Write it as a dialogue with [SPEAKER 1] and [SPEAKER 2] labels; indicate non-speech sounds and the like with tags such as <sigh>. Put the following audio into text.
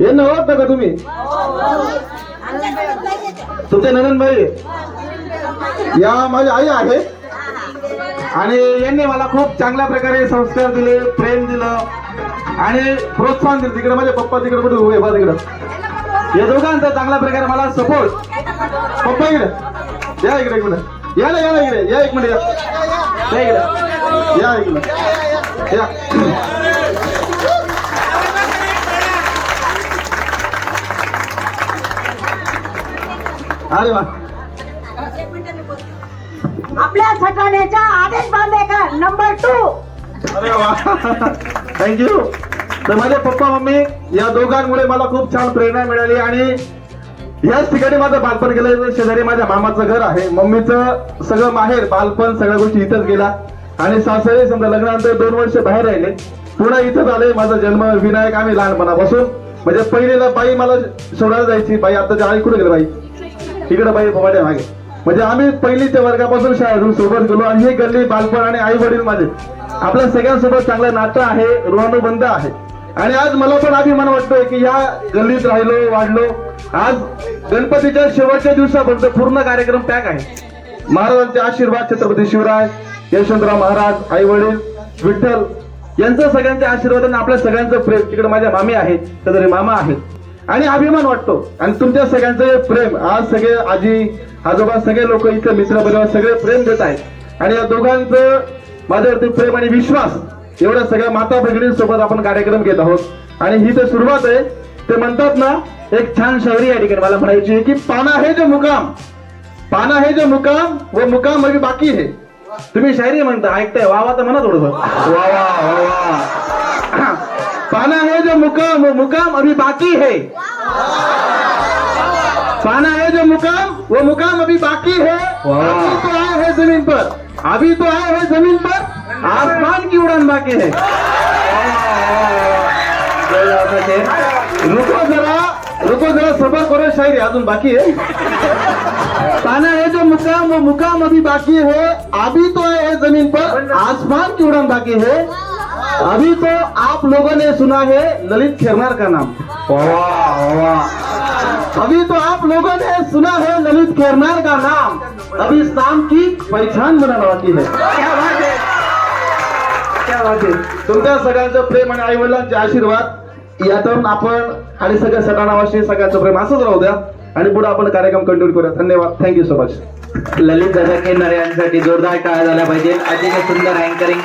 [SPEAKER 1] यांना ओळखता का तुम्ही? तुमचे नंदनबाई या माझी आई आहे. आणि यांनी मला खूप चांगल्या प्रकारे संस्कार दिले प्रेम दिलं आणि प्रोत्साहन दिलं. तिकडे माझे पप्पा तिकडे कुठे उभे? बा तिकडं. या दोघांचा चांगल्या प्रकारे मला सपोर्ट पप्पा इकडे. या इकडे एक या ना या ना इकडे. या एक मिनिट या. या इकडे. या इकडे. या. अरे वा.
[SPEAKER 2] आपल्या सटाण्याच्या आदेश बांधेकर नंबर टू
[SPEAKER 1] अरे वा. थँक्यू तर माझे पप्पा मम्मी या दोघांमुळे मला खूप छान प्रेरणा मिळाली आणि याच ठिकाणी माझं बालपण गेलं. शेजारी माझ्या मामाचं घर आहे. मम्मीचं सगळं माहेर बालपण सगळ्या गोष्टी इथंच गेला. आणि सासरे समजा लग्नानंतर दोन वर्ष बाहेर राहिले. पुन्हा इथंच आले. माझा जन्म विनायक आम्ही लहानपणापासून. म्हणजे पहिलेला बाई मला सोडायला जायची. बाई आता आई कुठे गेली बाई? इकडे बाई भवाड्या मागे. म्हणजे आम्ही पहिली ते वर्गापासून शाळेतून सोबत गेलो आणि हे गल्ली बालपण आणि आई वडील माझे आपल्या सगळ्यांसोबत चांगलं नातं आहे ऋणानुबंध आहे. आणि आज मला पण अभिमान वाटतोय की ह्या गल्लीत राहिलो वाढलो. आज गणपतीच्या शेवटच्या दिवसापर्यंत पूर्ण कार्यक्रम पॅक आहे. महाराजांचे आशीर्वाद छत्रपती शिवराय यशवंतराव महाराज आई वडील विठ्ठल यांचं सगळ्यांचे आशीर्वाद आणि आपल्या सगळ्यांचं प्रेम. तिकडे माझ्या मामी आहेत शेजारी मामा आहेत. आणि अभिमान वाटतो. आणि तुमच्या सगळ्यांचं प्रेम आज सगळे आजी आजोबा सगळे लोक इथं मित्र परिवार सगळे प्रेम देत आहेत. आणि या दोघांचं माझ्यावरती प्रेम आणि विश्वास एवढ्या सगळ्या माता भगिनींसोबत आपण कार्यक्रम घेत आहोत. आणि ही तर सुरुवात आहे. ते म्हणतात ना एक छान शायरी या ठिकाणी मला म्हणायची आहे की पाना है जो मुकाम पाना है जो मुकाम वो मुकाम अभी बाकी है. तुम्ही शायरी म्हणता ऐकताय वा वा तर म्हणा थोडस. वा वा वा <laughs> पाना है जो मुकाम वो मुकाम अभी बाकी है। पाना है जो मुकाम वो मुकाम अभी बाकी है। अभी तो आए हैं ज़मीन पर। अभी तो आए हैं ज़मीन पर। आसमान की उड़ान बाकी है। रुको जरा रुको जरा सबर करो शायरी अजून बाकी है। पाना है जो मुकाम वो मुकाम अभी बाकी है। अभी तो आए हैं ज़मीन पर। आसमान की उड़ान बाकी है। अभी तो आप लोगों ने सुना है ललित खेरनार का नाम? वाह वाह. अभी तो आप लोगों ने सुना है ललित खेरनार का नाम? अभी इस नाम की पहचान बनाना बाकी है। क्या बात है। क्या बात आहे तुमच्या सगळ्यांचं प्रेम आणि आई वडिलांचे आशीर्वाद यातून आपण आणि सगळ्या सटाणावाशी सगळ्यांचं प्रेम असंच राहू द्या. आणि पुढे आपण कार्यक्रम कंटिन्यू करूया. धन्यवाद. थँक्यू सो मच
[SPEAKER 3] ललित दादा केनर यांसाठी जोरदार टाळ्या झाल्या पाहिजे अतिशय सुंदर अँकरिंग